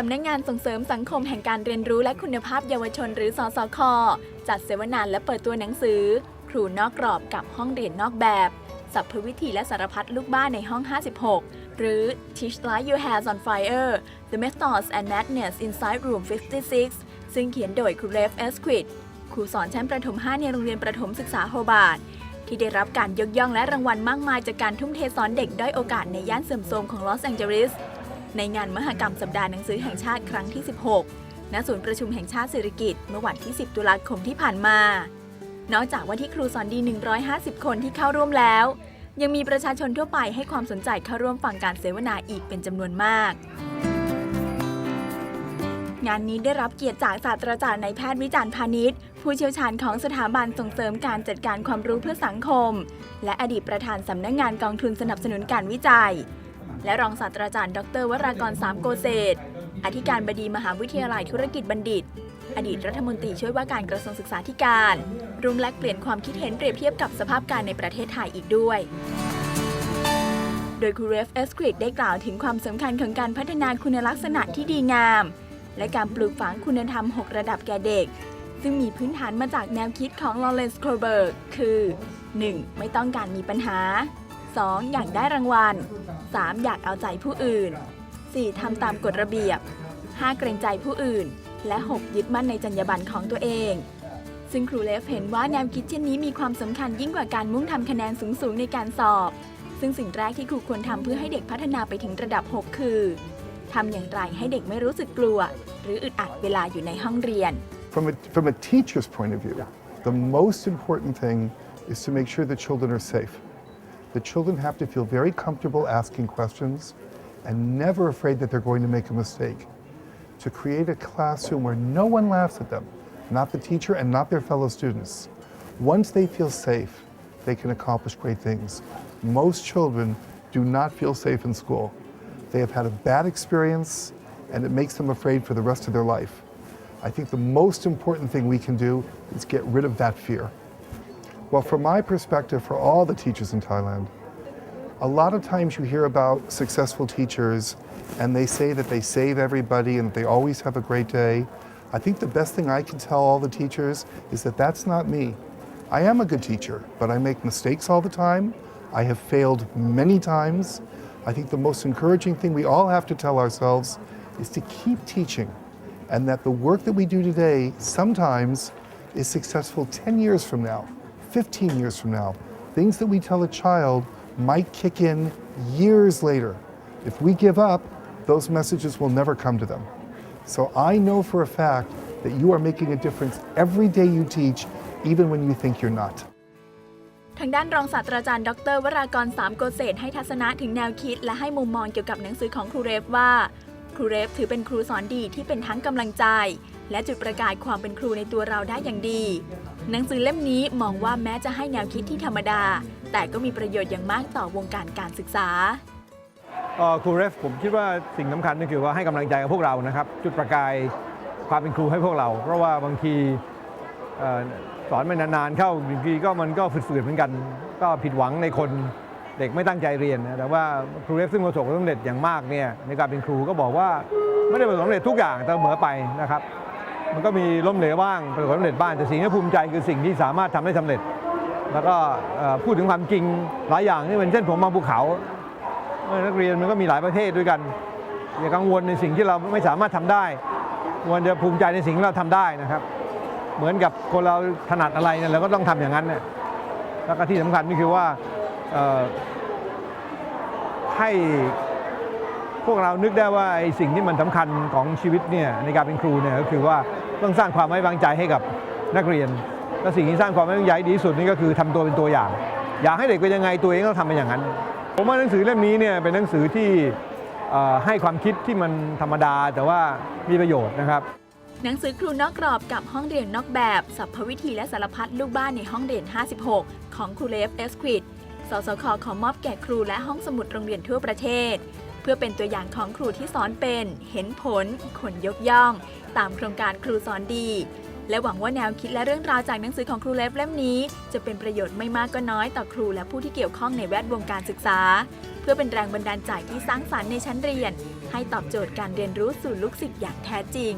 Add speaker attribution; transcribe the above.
Speaker 1: สำนักงานส่งเสริมสังคมแห่งการเรียนรู้และคุณภาพเยาวชนหรือสสค จัดเสวนาและเปิดตัวหนังสือ ครูนอกกรอบกับห้องเรียนนอกแบบ สัพพวิธีและสารพัดลูกบ้านในห้อง 56 หรือ Teach Like Your Hands on Fire The Methods and Madness Inside Room 56 ซึ่งเขียนโดยครูเรฟเอสควิดครูสอนชั้นประถม 5 ในโรงเรียนประถมศึกษาโฮบาร์ดที่ได้รับการยกย่องและรางวัลมากมายจากการทุ่มเทสอนเด็กด้อยโอกาสในย่านเสื่อมโทรมของลอสแองเจลิส ในงานมหกรรมสัปดาห์หนังสือแห่งชาติครั้งที่ 16 ณ ศูนย์ประชุมแห่งชาติเศรษฐกิจเมื่อวันที่ 10 ตุลาคมที่ผ่านมา นอกจากว่าที่ครูสอนดี 150 คนที่เข้าร่วมแล้ว ยังมีประชาชนทั่วไปให้ความสนใจเข้าร่วมฟังการเสวนาอีกเป็นจำนวนมาก งานนี้ได้รับเกียรติจากศาสตราจารย์นายแพทย์วิจารณ์พาณิชย์ผู้เชี่ยวชาญของสถาบันส่งเสริมการจัดการความรู้เพื่อสังคม และอดีตประธานสำนักงงานกองทุนสนับสนุนการวิจัย และรองศาสตราจารย์ ดร วรากรสามโกเศษอธิการบดีมหาวิทยาลัยธุรกิจบัณฑิต อดีตรัฐมนตรีช่วยว่าการกระทรวงศึกษาธิการรวมแลกเปลี่ยนความคิดเห็นเปรียบเทียบกับสภาพการในประเทศไทยอีกด้วย โดยครูเรฟเอสคริดได้กล่าวถึงความสำคัญของการพัฒนาคุณลักษณะที่ดีงาม และการปลูกฝังคุณธรรม 6 ระดับแก่เด็ก ซึ่งมีพื้นฐานมาจากแนวคิดของลอเรนซ์โคลเบิร์กคือ 1. ไม่ต้องการมีปัญหา 2. อยากได้รางวัล 3. อยากเอาใจผู้อื่น 4. ทำตามกฎระเบียบ 5. เกรงใจผู้อื่น และ 6. ยึดมั่นในจรรยาบรรณของตัวเอง ซึ่งครูเลฟเห็นว่าแนวคิดเช่นนี้มีความสำคัญยิ่งกว่าการมุ่งทำคะแนนสูงๆในการสอบ ซึ่งสิ่งแรกที่ครูควรทำเพื่อให้เด็กพัฒนาไปถึงระดับ 6 คือทำอย่างไรให้เด็กไม่รู้สึกกลัว หรืออึดอัดเวลาอยู่ในห้องเรียน
Speaker 2: From a, from a teacher's point of view, the most important thing is to make sure the children are safe. The children have to feel very comfortable asking questions and never afraid that they're going to make a mistake. To create a classroom where no one laughs at them, not the teacher and not their fellow students. Once they feel safe, they can accomplish great things. Most children do not feel safe in school. They have had a bad experience and it makes them afraid for the rest of their life. I think the most important thing we can do is get rid of that fear. Well, from my perspective, for all the teachers in Thailand, a lot of times you hear about successful teachers and they say that they save everybody and that they always have a great day. I think the best thing I can tell all the teachers is that that's not me. I am a good teacher, but I make mistakes all the time. I have failed many times. I think the most encouraging thing we all have to tell ourselves is to keep teaching and that the work that we do today sometimes is successful 10 years from now, 15 years from now. Things that we tell a child might kick in years later. If we give up, those messages will never come to them. So I know for a fact that you are making a difference every day you teach, even when you think you're not.
Speaker 1: ทางด้านรองศาสตราจารย์ ดร วรากรสามโกเศษให้ทัศนะถึงแนวคิด และให้มุมมองเกี่ยวกับหนังสือของครูเรฟว่า ครูเรฟถือเป็นครูสอนดีที่เป็นทั้งกำลังใจ และจุดประกายความเป็นครูในตัวเราได้อย่างดี หนังสือเล่มนี้มองว่าแม้จะให้แนวคิดที่ธรรมดา แต่ก็มีประโยชน์อย่างมากต่อวงการการศึกษา
Speaker 3: ครูเรฟผมคิดว่าสิ่งสำคัญก็คือว่าให้กำลังใจกับพวกเรานะครับ จุดประกายความเป็นครูให้พวกเรา เพราะว่าบางทีสอนไปนานๆเข้าบางทีก็มันก็ฝืดๆเหมือนกัน ก็ผิดหวังในคนเด็กไม่ตั้งใจเรียนนะแต่ว่าครูเรฟซึ่งประสบความสำเร็จอย่างมากเนี่ยในการเป็นครูก็บอกว่าไม่ได้ประสบความสำเร็จทุกอย่างเสมอไปนะครับ มันก็มีล้มเหลวบ้างประสบความสำเร็จบ้างแต่สิ่งที่ภูมิใจคือสิ่งที่สามารถทำได้สำเร็จ แล้วก็พูดถึงความจริงหลายอย่างนี่เป็นเส้นผมบาภูเขาเมื่อนักเรียนมันก็มีหลายประเภทด้วยกันอย่ากังวลในสิ่งที่เราไม่สามารถทำได้ควรจะภูมิใจในสิ่งที่เราทำได้นะครับ เหมือนกับคนเราถนัดอะไรเนี่ยเราก็ต้องทำอย่างนั้นเนี่ยแล้วก็ที่สำคัญนี่คือว่าให้ พวกเรานึกได้ว่าไอ้สิ่งที่มันสำคัญของชีวิตเนี่ยในการเป็นครูเนี่ยก็คือว่าต้องสร้างความไว้วางใจให้กับนักเรียน และสิ่งที่สร้างความไว้วางใจดีที่สุดนี่ก็คือทำตัวเป็นตัวอย่าง อยากให้เด็กเป็นยังไงตัวเองต้องทำเป็นอย่างนั้น ผมว่าหนังสือเล่มนี้เนี่ยเป็นหนังสือที่ให้ความคิดที่มันธรรมดาแต่ว่ามีประโยชน์นะครับ
Speaker 1: หนังสือครูนอกกรอบกับห้องเรียนนอกแบบสัพพวิธีและสารพัดลูกบ้านในห้องเรียน 56 ของครูเลฟเอสควิดสสคขอมอบแก่ครูและห้องสมุดโรงเรียนทั่วประเทศ พื่อเป็นตัวอย่างของครูที่สอนเป็น เห็นผลคนยกย่อง ตามโครงการครูสอนดี และหวังว่าแนวคิดและเรื่องราวจากหนังสือของครูเล็บเล่มนี้ จะเป็นประโยชน์ไม่มากก็น้อยต่อครูและผู้ที่เกี่ยวข้องในแวดวงการศึกษา เพื่อเป็นแรงบันดาลใจที่สร้างสารรค์ในชั้นเรียน ให้ตอบโจทย์การเรียนรู้สู่ลูกศิษย์อย่างแท้จริง